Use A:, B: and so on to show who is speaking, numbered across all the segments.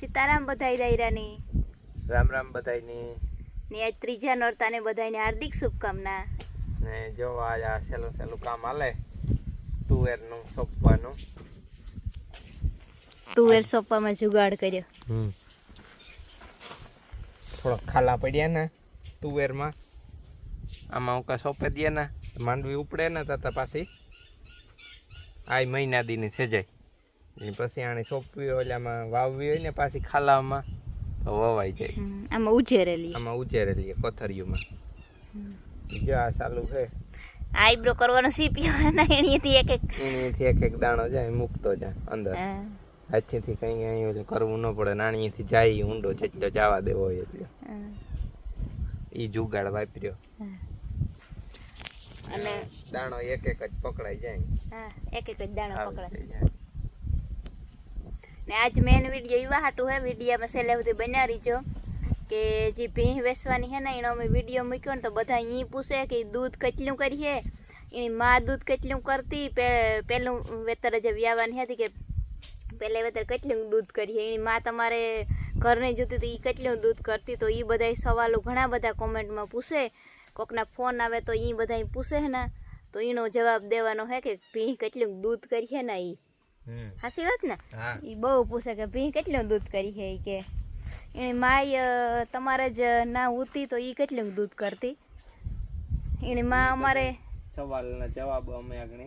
A: સીતારામ બધાઈ દાયરાની.
B: રામ રામ બધાઈની
A: ને આજ ત્રીજા નોરતાને બધાઈને હાર્દિક શુભકામના.
B: ને જો આજ આ સહેલું સહેલું કામ હાલે તુવેરનું સોંપવાનું.
A: તુવેર સોંપવામાં જુગાડ કર્યો.
B: થોડોક ખાલા પડ્યા ને તુવેરમાં. આમાં ઉકા સોંપે દે ને માંડવી ઉપડે ને તતા પાછી. આ મહિના દીની થઈ જાય એની પછી આને સોંપવી હોય આમાં વાવવી હોય ને પાછી ખાલામાં તો વવાઈ જાય.
A: આમાં ઉજેરેલી.
B: આમાં ઉચેરેલી કોથરીઓમાં જો આ ચાલુ છે.
A: આઈબ્રો કરવાનો સીપ્યો ના એણીથી એક એક
B: એનીથી એક એક દાણો જાય મૂકતો જાય અંદર. હાથીથી કંઈ અહીં ઓલું કરવું ન પડે નાણીથી જાય ઊંડો જેટલો જવા દેવો હોય એટલો. એ જુગાડ વાપર્યો.
A: અને
B: દાણો એક એક જ પકડાઈ જાય.
A: હા એક એક જ દાણો પકડાય.
B: જાય.
A: ને આજ મેન વીડિયો એવા હાટું હે, વિડીયોમાં છેલ્લે સુધી બન્યા રહીજો. કે જે ભીંહ વેસવાની હે ને, એનો અમે વીડિયો મૂક્યો ને તો બધા ઈ પૂછે કે દૂધ કેટલું કરીએ એની માં દૂધ કેટલું કરતી? પે- પેલું વેતર જે વ્યાવાની હતી કે પહેલે વેતર કેટલું દૂધ કરીએ એની માં તમારે ઘરની જોતી તો એ કેટલું દૂધ કરતી? તો એ બધા સવાલો ઘણા બધા કોમેન્ટમાં પૂછે. કોકના ફોન આવે તો એ બધા પૂછે ને. તો એનો જવાબ દેવાનો હે કે ભીંહ કેટલું દૂધ કરીએ ને એ
B: હમ.
A: હાસી વાત ને?
B: એ
A: ઈ બહુ પૂછે કે ભી કેટલું દૂધ કરી છે કે? એની માય તમારે જ ના ઉતી તો ઈ કેટલું દૂધ કરતી? એની માં અમારે
B: સવાલના જવાબ અમે આગળ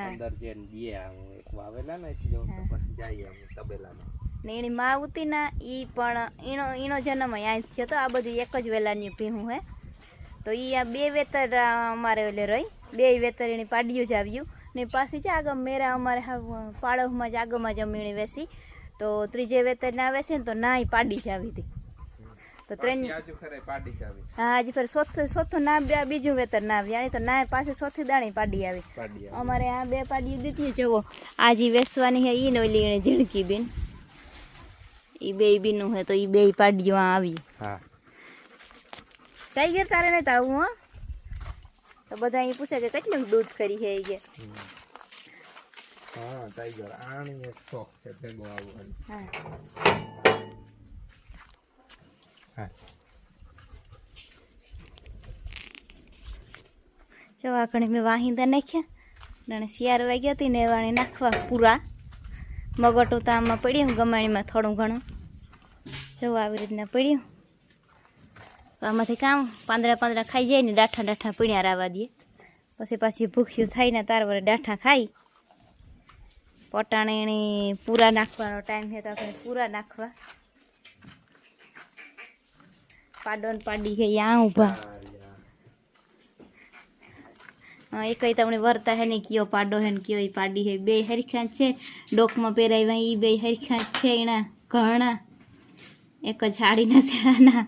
B: અંદર જે દીએ એક વાવેલા ને હું. પછી જઈએ અમે તબેલામાં.
A: ને એની માં ઉતી ના ઈ પણ એનો એનો જન્મ અહીંયા થયો તો આ બધું એક જ વેલાની ભીહું હે તો ઈ આ બે વેતર અમારે ઓલે રહી. બે વેતર એની પાડ્યું જ આવ્યું. ને પાછી છે આગળ મેરા અમારે પાડોશમાં જ આગળમાં જમીણી વેસી તો ત્રીજે વેતર ના વેસે ને તો ના પાડી જ આવી હતી. તો ત્રણ હા હજી ફેર સોથ સોથો ના બે બીજું વેતર ના આવી આની તો ના પાસે સોથી દાણી પાડી આવી. અમારે આ બે પાડી દીધી જવો આજે વેસવાની હે ઈ નોલી એને ઝીણકી બેન. ઈ બે બીનું હે તો ઈ બે પાડીઓ આવી.
B: હા.
A: ટાઈગર તારે નહીં આવું હો. તો બધા અહીં પૂછે કે કેટલું દૂધ કરી છે ઈ કે?
B: હા ટાઈગર આણી એક શોખ છે ભેગો આવવાનો
A: હા.
B: હા.
A: જો આ ઘણી મેં વાહિંદા નાખ્યા અને શિયાર વાગ્યા હતી ને વાણે નાખવા પૂરા. મગટું તો આમાં પડ્યું ગમાણીમાં થોડું ઘણું. જો આવી રીતના પડ્યું. આમાંથી કામ પાંદડા પાંદડા ખાઈ જાય ને ડાઠા ડાઠા પીણ્યા રાવા દઈએ પછી પાછી ભૂખ્યું થાય ને તાર વરે ડાઠા ખાઈ. પટાણે એની પૂરા નાખવાનો ટાઈમ છે તો પૂરા નાખવા. પાડોન પાડી છે, યા ઊભા. હા એ કઈ તમને વર્તા હે ને કયો પાડો હે ને કયો એ પાડી હે. બે હરખ્યા છે, ડોકમાં પહેરાવ્યા એ બે હરખ્યા છે એના ઘણા. એક જ હાડીના શેણાના.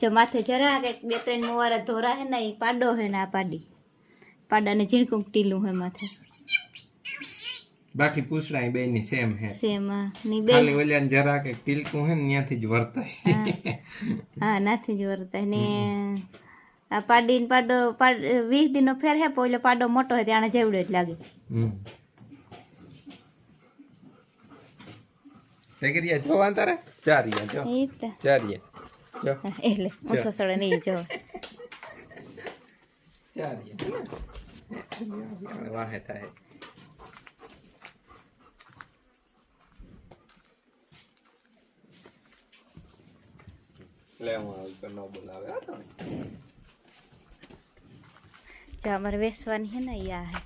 A: જો માથે જરા કંઈક બે ત્રણ મોવારા ધોરા હે ને એ પાડો હે ને આ પાડી. પાડાને ઝીણકું ટીલું હે માથે.
B: બાકી પૂછડા બે ની સેમ હે.
A: સેમની બે
B: ખાલી ઓલિયા જરા કે ટીલકું હે ત્યાંથી જ વર્તાય.
A: હા. નાથી જ વર્તાય. ને આ પાડીન પાડો પાડ વીસ દિનનો ફેર હે પોઈલો પાડો મોટો હે ત્યાં જેવડો જ લાગે.
B: તે કરીએ જોવા તારે? ચારિયા જો. ચારિયા જો
A: એટલે ઓછો સડે નહીં જો
B: ચારિયા વાહે થાય લે હું આવું તો ન બોલાવે હો તમે.
A: જો અમારે વેસવાની હે ને ઈ આ હે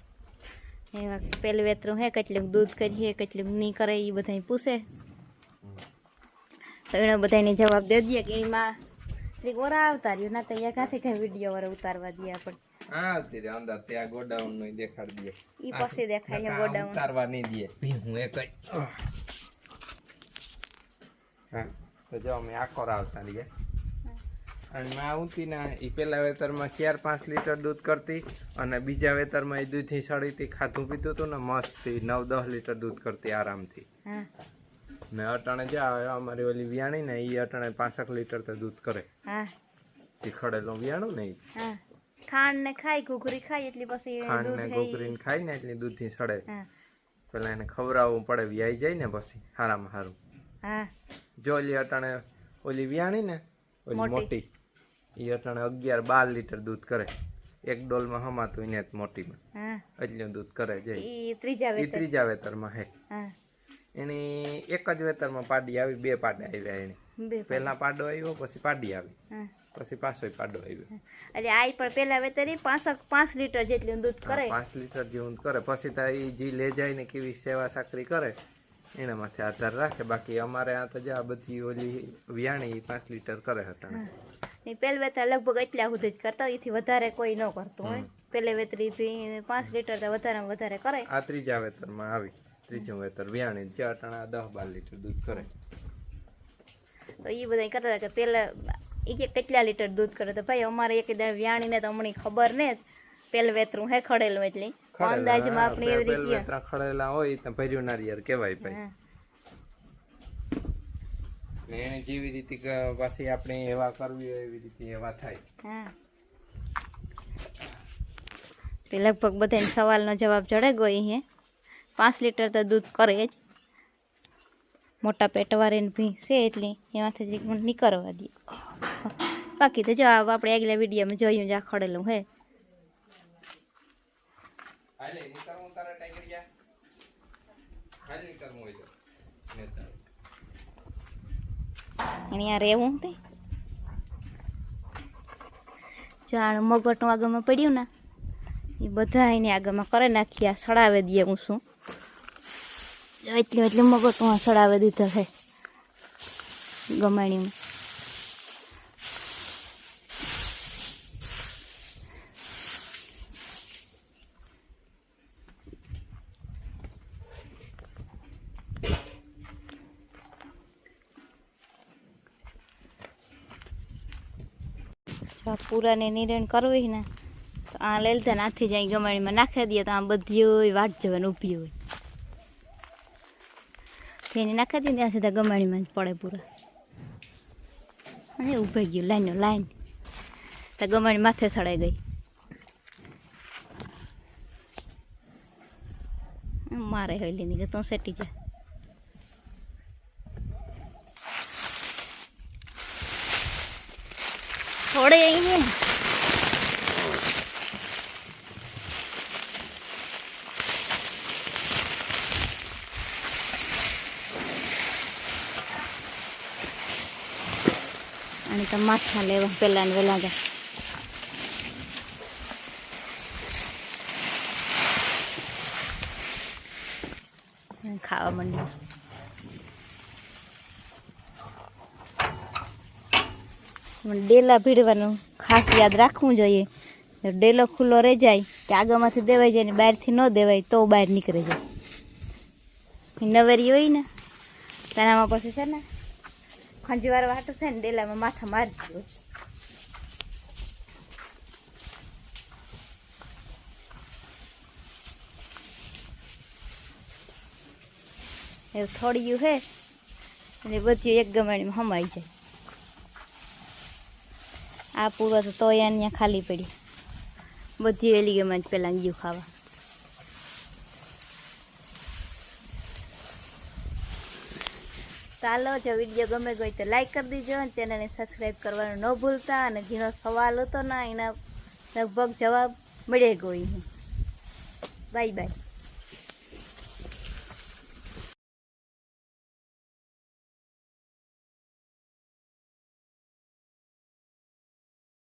A: એવા પેલું વેતરું હે કેટલું દૂધ કરીએ કેટલું નહીં કરે એ બધા પૂછે તો એને બધાને જવાબ દે દઈએ કે એમાં શ્રી ઓરા આવતા રહ્યું. ના તો અહીંયા કઈ વીડિયો વાળા ઉતારવા દઈએ આપણે.
B: હા રે અંદર ત્યાં ગોડાઉન નો દેખાડ દે.
A: ઈ પછી દેખાય ગોડાઉન.
B: ઉતારવા નહીં દે. ભીહું એ કઈ હા તો જો અમે આખો આવતા રહીએ. અને મેં આવતી ના એ પેલા વેતરમાં ચાર પાંચ લીટર દૂધ કરતી અને બીજા વેતરમાં એ દૂધથી સળીથી ખાધું પીતું હતું ને મસ્તી નવ દસ લીટર દૂધ કરતી આરામથી.
A: હા.
B: ને અટાણે જ્યાં અમારી ઓલી વિયાણી ને એ અટાણે પાંસઠ લીટર તો દૂધ કરે.
A: હા.
B: એ ખડેલું વિયાણું ને.
A: હા. ખાંડ ને ખાય ઘૂઘરી ખાય એટલી પછી
B: ખાંડ
A: દૂધ
B: ને
A: ઘૂઘરી
B: ને ખાય ને એટલી દૂધથી સડે. પેલા એને ખવડાવવું પડે વ્યાઈ જાય ને પછી હારામાં હારું.
A: હા.
B: જો ઓલી અટાણે ઓલી વિયાણી ને ઓલી
A: મોટી.
B: એ અટાણે અગિયાર બાર લીટર દૂધ કરે. એક ડોલમાં હમાતું એને મોટી મોટીમાં. એટલું દૂધ કરે
A: જાય
B: એ
A: વેતર.
B: ત્રીજા વેતરમાં હા. એની એક જ વેતરમાં પાડી આવી બે પાડે આવ્યા એની. પહેલા પાડો આવ્યો પછી પાડી આવી. પછી પાછો પાડો આવ્યો.
A: એટલે આ પણ પેલા વેતરી પાંચ પાંચ લીટર જેટલું દૂધ કરે.
B: પાંચ લીટર જેવું કરે. પછી તો એ જી લે જાય ને કેવી સેવા સાકરી કરે એના માથે આધાર રાખે. બાકી અમારે આ તો જે બધી ઓલી વ્યાણી પાંચ લીટર કરે હતા
A: ને પેલ વેતર લગભગ એટલા સુધી જ કરતા એથી વધારે કોઈ ન કરતું હોય. પેલે વેતરી પાંચ લીટર વધારે વધારે કરે.
B: આ ત્રીજા વેતરમાં આવી. ત્રીજું વેતર વિયાણી જે અટાણા દસ બાર લીટર દૂધ કરે.
A: તો એ બધા કરતા હતા કે પેલા એ કે કેટલા લીટર દૂધ કરે? તો ભાઈ અમારે એક દાડ વ્યાણીને તો હમણાં ખબર ને પેલ વેતરું હે ખડેલું એટલે અંદાજમાં આપણે એવી
B: પેલ
A: રીતે
B: વેતરા ખડેલા હોય તો ભર્યું નારિયેળ કહેવાય ભાઈ.
A: હા.
B: ને એને જેવી રીતે ક- પાછી આપણે એવા કરવી હોય એવી રીતે એવા થાય.
A: હા. તે લગભગ બધાને સવાલનો જવાબ જડે ગયો હે. પાંચ લીટર તો દૂધ કરે જ. મોટા પેટવાળીને ભી છે એટલે એમાંથી જ મને નીકળવા દે. બાકી તો જો આપણે આગલા વિડીયોમાં જોયું જ આ ખડેલું હે.
B: હાલે નીકળવું તારે ટાઈગર જા હાલ નીકળવું હોય તો. નેતા
A: એની આ રહેવું તે? જાણ મગટનું આગળમાં પડ્યું ને એ બધા એની આગળમાં કરે નાખી, આ સડાવે દઈએ હું શું. એટલી એટલું એટલું હું સડાવે દીધા છે. ગમાણીમાં. પૂરાને નિરણ કરવી ને આ લઈ લીધા નાથી જાય ગમાણીમાં નાખી દઈએ તો આ બધી વાટ જવાનું ઊભી હોય. તેની નાખી દઈએ ત્યાં સીધા ગમાણીમાં જ પડે પૂરા. અને ઊભાઈ ગયું, લાઈનો, લાઈન. તો ગમાણી માથે સડાઈ ગઈ. મારે હળી ની કે તું સેટી જા. થોડે અહીંયા. અને તો માથા લેવા પહેલાં ને વેલા જા ખાવા માંડ્યું. ડેલા ભીડવાનું ખાસ યાદ રાખવું જોઈએ. ડેલો ખુલ્લો રહી જાય, કે આગળમાંથી દેવાઈ જાય ને બહારથી ન દેવાય, તો બહાર નીકળી જાય નવેરી હોય ને તેનામાં પછી છે ને? ખંજવાર વાટું છે ને ડેલામાં માથા મારી દીધો એવું થોડીયું હે, અને બધી એક ગમાણીમાં સમાઈ જાય. આ પૂરો તો તોય અહીંયા ખાલી પડી. બધી વેલી ગમે પેલા ગયું ખાવા. ચાલો, જો વીડિયો ગમે ગયો તો લાઈક કરી દીજો અને ચેનલને સબસ્ક્રાઈબ કરવાનું ન ભૂલતા અને ઘણો સવાલ હતો ને, એના લગભગ જવાબ મળી ગયો બાય બાય